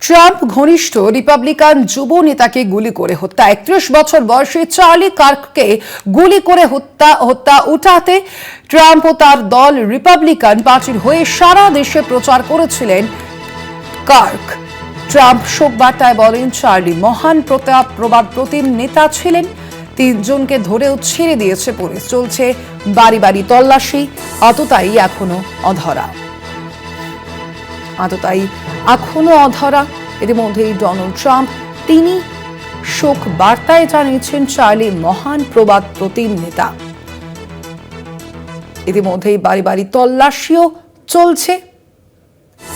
Trump ঘনিষ্ঠ Republican যুব নেতাকে গুলি করে হত্যা। একত্রিশ বছর বয়সী চার্লি কার্ককে গুলি করে হত্যা হত্যা উঠাতে ট্রাম্প ও তার দল রিপাবলিকান পার্টির হয়ে সারা দেশে প্রচার করেছিলেন কার্ক। ট্রাম্প শোক বার্তায় বলেন, চার্লি মহান প্রতাপ প্রবাদ প্রতিম নেতা ছিলেন। তিনজনকে ধরেও ছেড়ে দিয়েছে পুলিশ। চলছে বাড়ি বাড়ি তল্লাশি, অতটাই এখনও অধরা। আততায়ী এখনও অধরা। ইতিমধ্যেই ডোনাল্ড ট্রাম্প, তিনি শোক বার্তায় জানিয়েছেন চার্লি মহান প্রবাদ প্রতিম নেতা। ইতিমধ্যেই বাড়ি বাড়ি তল্লাশিও চলছে।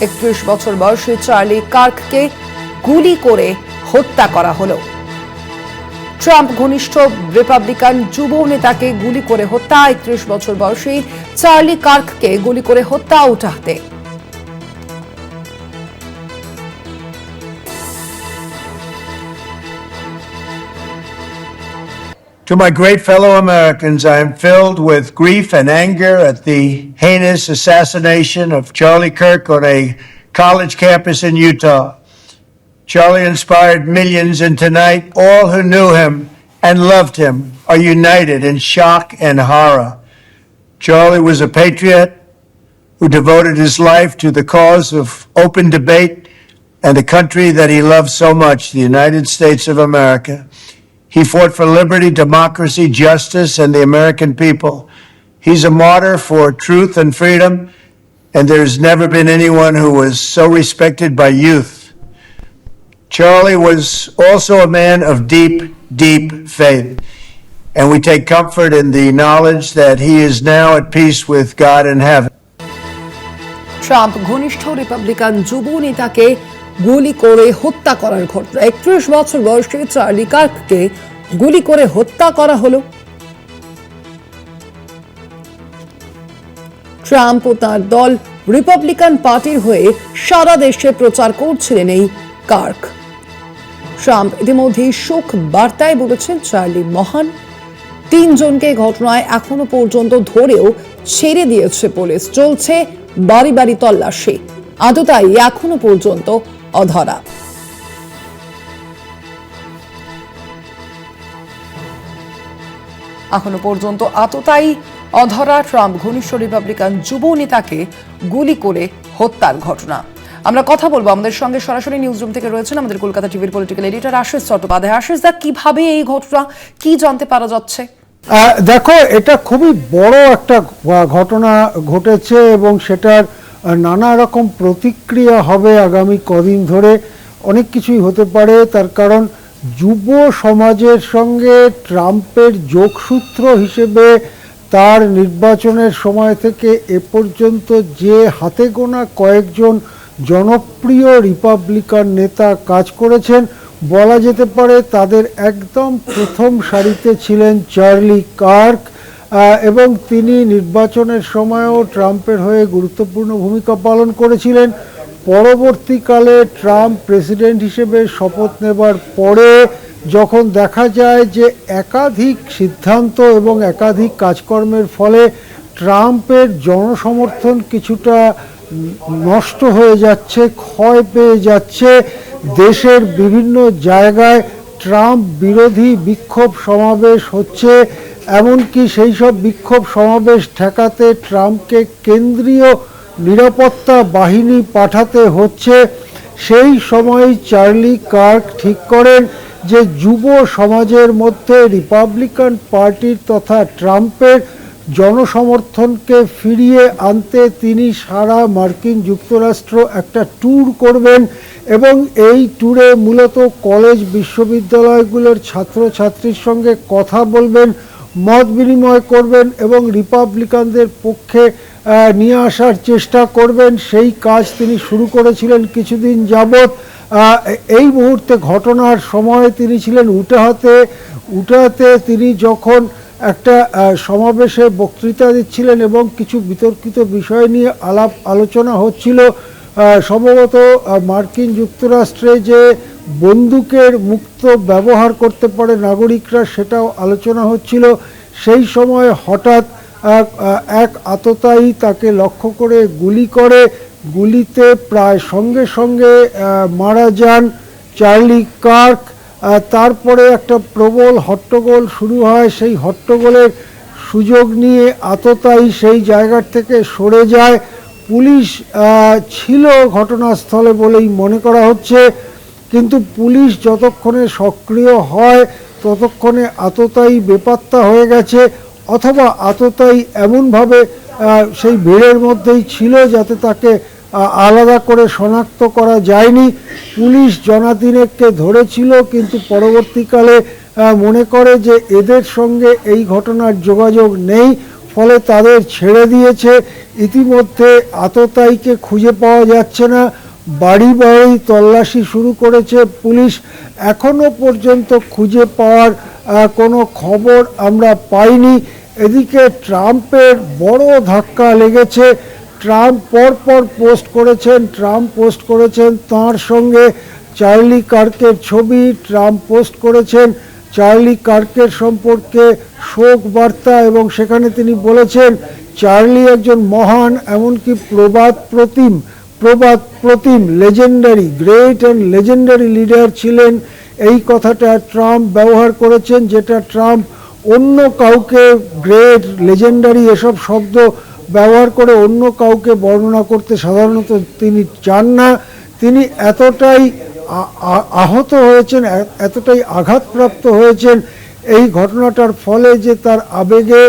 একত্রিশ বছর বয়সী চার্লি কার্ককে গুলি করে হত্যা করা হলো। ট্রাম্প ঘনিষ্ঠ রিপাবলিকান যুব নেতাকে গুলি করে হত্যা। একত্রিশ বছর বয়সী চার্লি কার্ককে গুলি করে হত্যা উঠাতে To my great fellow Americans, I am filled with grief and anger at the heinous assassination of Charlie Kirk on a college campus in Utah. Charlie inspired millions, and tonight, all who knew him and loved him are united in shock and horror. Charlie was a patriot who devoted his life to the cause of open debate and the country that he loved so much, the United States of America. He fought for liberty, democracy, justice, and the American people. He's a martyr for truth and freedom, and there's never been anyone who was so respected by youth. Charlie was also a man of deep, deep faith, and we take comfort in the knowledge that he is now at peace with God in heaven. Trump ঘনিষ্ঠ Republican যুব নেতাকে গুলি করে হত্যা করার ঘটনা। একত্রিশ বছর বয়সী চার্লি কার্ককে গুলি করে হত্যা করা হলো। ট্রাম্প ও তার দল রিপাবলিকান পার্টির হয়ে সারা দেশে প্রচার করছিলেন এই কার্ক। ট্রাম্প ইতিমধ্যেই শোক বার্তায় বলেছেন, চার্লি মহান। তিনজনকে ঘটনায় এখনও পর্যন্ত ধরেও ছেড়ে দিয়েছে পুলিশ। চলছে বাড়ি বাড়ি তল্লাশি। আততাই এখনও পর্যন্ত অধরা। এখনও পর্যন্ত আততাই অধরা ট্রাম্প ঘনিষ্ঠ রিপাবলিকান যুব নেতাকে গুলি করে হত্যার ঘটনা। আমরা কথা বলব আমাদের সঙ্গে সরাসরি নিউজ রুম থেকে রয়েছেন আমাদের কলকাতা টিভির পলিটিক্যাল এডিটর আশিস চট্টোপাধ্যায়। আশিস দা, কীভাবে এই ঘটনা, কি জানতে পারা যাচ্ছে? দেখো, এটা খুবই বড় একটা ঘটনা ঘটেছে এবং সেটার নানা রকম প্রতিক্রিয়া হবে আগামী কদিন ধরে। অনেক কিছুই হতে পারে, তার কারণ যুব সমাজের সঙ্গে ট্রাম্পের যোগসূত্র হিসেবে তার নির্বাচনের সময় থেকে এ পর্যন্ত যে হাতে গোনা কয়েকজন জনপ্রিয় রিপাবলিকান নেতা কাজ করেছেন, বলা যেতে পারে তাদের একদম প্রথম সারিতে ছিলেন চার্লি কার্ক। এবং তিনি নির্বাচনের সময়ও ট্রাম্পের হয়ে গুরুত্বপূর্ণ ভূমিকা পালন করেছিলেন। পরবর্তীকালে ট্রাম্প প্রেসিডেন্ট হিসেবে শপথ নেবার পরে যখন দেখা যায় যে একাধিক সিদ্ধান্ত এবং একাধিক কাজকর্মের ফলে ট্রাম্পের জনসমর্থন কিছুটা নষ্ট হয়ে যাচ্ছে, ক্ষয় পেয়ে যাচ্ছে, দেশের বিভিন্ন জায়গায় ট্রাম্প বিরোধী বিক্ষোভ সমাবেশ হচ্ছে। এমনকি সেই সব বিক্ষোভ সমাবেশ ঠেকাতে ট্রাম্পকে কেন্দ্রীয় নিরাপত্তা বাহিনী পাঠাতে হচ্ছে। সেই সময় চার্লি কার্ক ঠিক করেন যে যুব সমাজের মধ্যে রিপাবলিকান পার্টির তথা ট্রাম্পের জনসমর্থনকে ফিরিয়ে আনতে তিনি সারা মার্কিন যুক্তরাষ্ট্র একটা ট্যুর করবেন এবং এই ট্যুরে মূলত কলেজ, বিশ্ববিদ্যালয়গুলোর ছাত্রছাত্রীর সঙ্গে কথা বলবেন মত বিনিময় করবেন এবং রিপাবলিকানদের পক্ষে নিয়ে আসার চেষ্টা করবেন। সেই কাজ তিনি শুরু করেছিলেন কিছুদিন যাবৎ। এই মুহূর্তে ঘটনার সময় তিনি ছিলেন উটাহাতে। উটাহাতে তিনি যখন একটা সমাবেশে বক্তৃতা দিচ্ছিলেন এবং কিছু বিতর্কিত বিষয় নিয়ে আলাপ আলোচনা হচ্ছিল সম্ভবত মার্কিন যুক্তরাষ্ট্রে যে বন্দুকের মুক্ত ব্যবহার করতে পারে নাগরিকরা, সেটাও আলোচনা হচ্ছিল। সেই সময় হঠাৎ এক আততায়ী তাকে লক্ষ্য করে গুলি করে। গুলিতে প্রায় সঙ্গে সঙ্গে মারা যান চার্লি কার্ক। তারপরে একটা প্রবল হট্টগোল শুরু হয়। সেই হট্টগোলের সুযোগ নিয়ে আততায়ী সেই জায়গার থেকে সরে যায়। পুলিশ ছিল ঘটনাস্থলে বলেই মনে করা হচ্ছে, কিন্তু পুলিশ যতক্ষণে সক্রিয় হয়, ততক্ষণে আততায়ী বেপাত্তা হয়ে গেছে, অথবা আততায়ী এমনভাবে সেই ভিড়ের মধ্যেই ছিল যাতে তাকে আলাদা করে শনাক্ত করা যায়নি। পুলিশ জনাতিনেককে ধরেছিল, কিন্তু পরবর্তীকালে মনে করে যে এদের সঙ্গে এই ঘটনার যোগাযোগ নেই। ফলে তাদের ছেড়ে দিয়েছে। ইতিমধ্যে আততায়ীকে খুঁজে পাওয়া যাচ্ছে না। বাড়ি বাড়ি তল্লাশি শুরু করেছে পুলিশ। এখনও পর্যন্ত খুঁজে পাওয়ার কোনো খবর আমরা পাইনি। এদিকে ট্রাম্পের বড় ধাক্কা লেগেছে। ট্রাম্প পরপর পোস্ট করেছেন, ট্রাম্প পোস্ট করেছেন, তার সঙ্গে চার্লি কার্কের ছবি ট্রাম্প পোস্ট করেছেন। চার্লি কার্কের সম্পর্কে শোক বার্তা এবং সেখানে তিনি বলেছেন, চার্লি একজন মহান এমনকি প্রবাদ প্রতিম প্রবাদ প্রতিম legendary great and legendary leader ছিলেন। এই কথাটা ট্রাম্প ব্যবহার করেছেন, যেটা ট্রাম্প অন্য কাউকে গ্রেট লেজেন্ডারি এসব শব্দ ব্যবহার করে অন্য কাউকে বর্ণনা করতে সাধারণত তিনি চান না। তিনি এতটাই আহত হয়েছেন এতটাই আঘাতপ্রাপ্ত হয়েছেন। এই ঘটনাটার ফলে যে তার আবেগে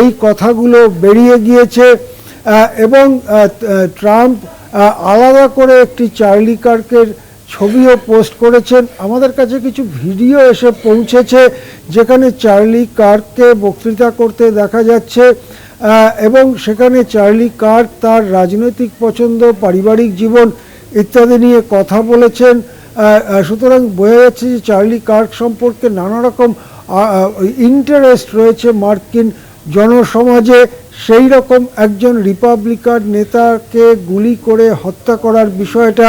এই কথাগুলো বেরিয়ে গিয়েছে এবং ট্রাম্প আলাদা করে একটি চার্লি কার্কের ছবিও পোস্ট করেছেন। আমাদের কাছে কিছু ভিডিও এসে পৌঁছেছে, যেখানে চার্লি কার্ককে বক্তৃতা করতে দেখা যাচ্ছে এবং সেখানে চার্লি কার্ক তার রাজনৈতিক পছন্দ, পারিবারিক জীবন ইত্যাদি নিয়ে কথা বলেছেন। সুতরাং বোঝা যাচ্ছে যে চার্লি কার্ক সম্পর্কে নানা রকম ইন্টারেস্ট রয়েছে মার্কিন জনসমাজে। সেই রকম একজন রিপাবলিকান নেতাকে গুলি করে হত্যা করার বিষয়টা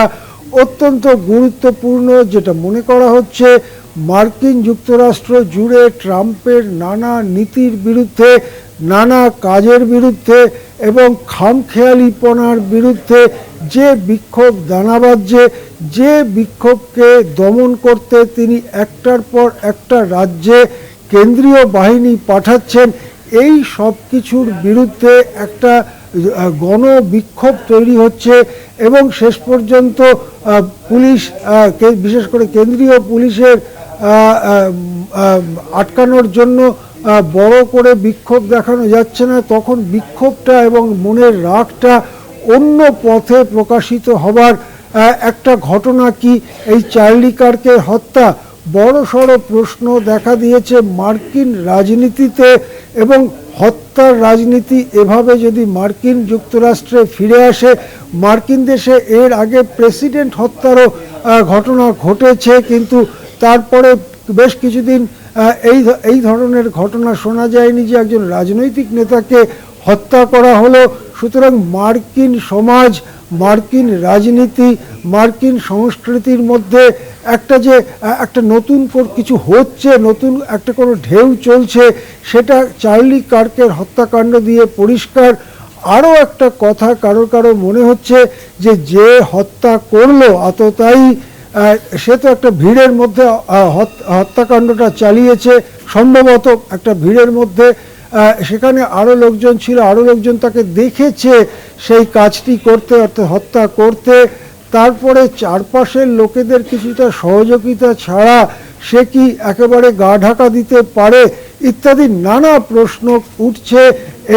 অত্যন্ত গুরুত্বপূর্ণ যেটা মনে করা হচ্ছে, মার্কিন যুক্তরাষ্ট্র জুড়ে ট্রাম্পের নানা নীতির বিরুদ্ধে, নানা কাজের বিরুদ্ধে এবং খামখেয়ালিপনার বিরুদ্ধে যে বিক্ষোভ দানা বাজছে যে বিক্ষোভকে দমন করতে তিনি একটার পর একটা রাজ্যে কেন্দ্রীয় বাহিনী পাঠাচ্ছেন, এই সব কিছুর বিরুদ্ধে একটা আহ, গণ বিক্ষোভ তৈরি হচ্ছে এবং শেষ পর্যন্ত পুলিশ বিশেষ করে কেন্দ্রীয় পুলিশের আটকানোর জন্য বড় করে বিক্ষোভ দেখানো যাচ্ছে না। তখন বিক্ষোভটা এবং মনের রাগটা অন্য পথে প্রকাশিত হবার একটা ঘটনা কি? এই চার্লি কার্কের হত্যা বড় সড় প্রশ্ন দেখা দিয়েছে মার্কিন রাজনীতিতে এবং হত্যার রাজনীতি এভাবে যদি মার্কিন যুক্তরাষ্ট্রে ফিরে আসে, মার্কিন দেশে এর আগে প্রেসিডেন্ট হত্যারও ঘটনা ঘটেছে, কিন্তু তারপরে বেশ কিছুদিন এই এই ধরনের ঘটনা শোনা যায়নি যে একজন রাজনৈতিক নেতাকে হত্যা করা হলো। সুতরাং মার্কিন সমাজ, মার্কিন রাজনীতি, মার্কিন সংস্কৃতির মধ্যে একটা যে একটা নতুন কিছু হচ্ছে নতুন একটা কোনো ঢেউ চলছে সেটা চার্লি কার্কের হত্যাকাণ্ড দিয়ে পরিষ্কার আরও একটা কথা কারও কারও মনে হচ্ছে যে যে হত্যা করল আততায়ী আহ, সে তো একটা ভিড়ের মধ্যে হত্যাকাণ্ডটা চালিয়েছে সম্ভবত একটা ভিড়ের মধ্যে সেখানে আরও লোকজন ছিল আরও লোকজন তাকে দেখেছে সেই কাজটি করতে অর্থাৎ হত্যা করতে তারপরে চারপাশের লোকেদের কিছুটা সহযোগিতা ছাড়া সে কি একেবারে গা ঢাকা দিতে পারে ইত্যাদি নানা প্রশ্ন উঠছে।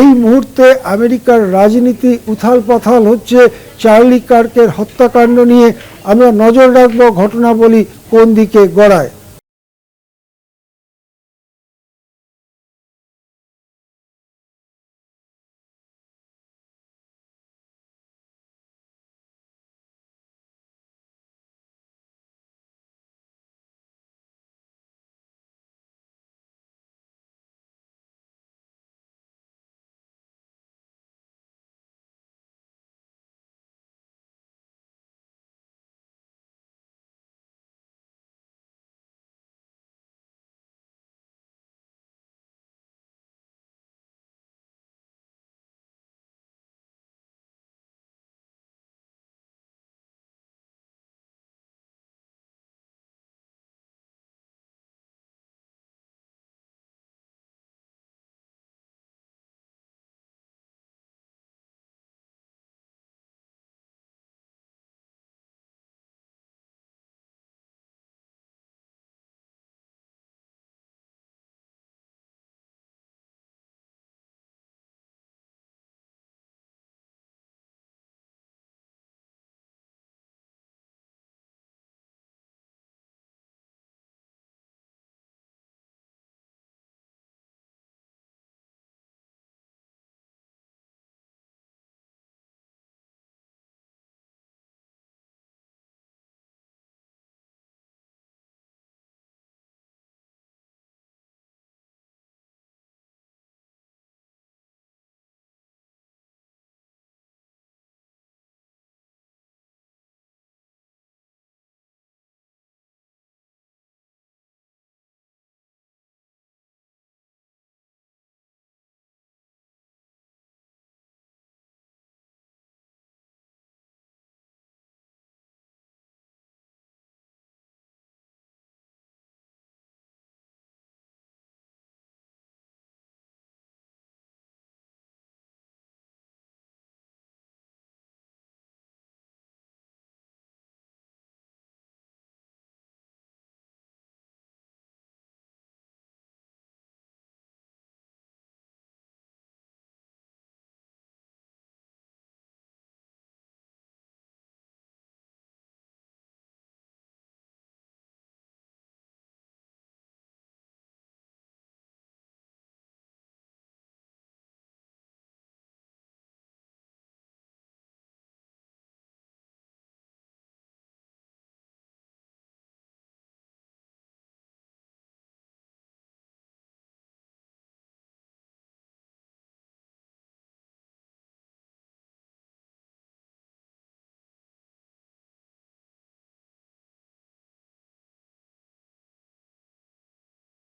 এই মুহূর্তে আমেরিকার রাজনীতি উথাল পাথাল হচ্ছে। চার্লি কার্কের হত্যাকাণ্ড নিয়ে আমরা নজর রাখব, ঘটনাবলী কোন দিকে গড়ায়।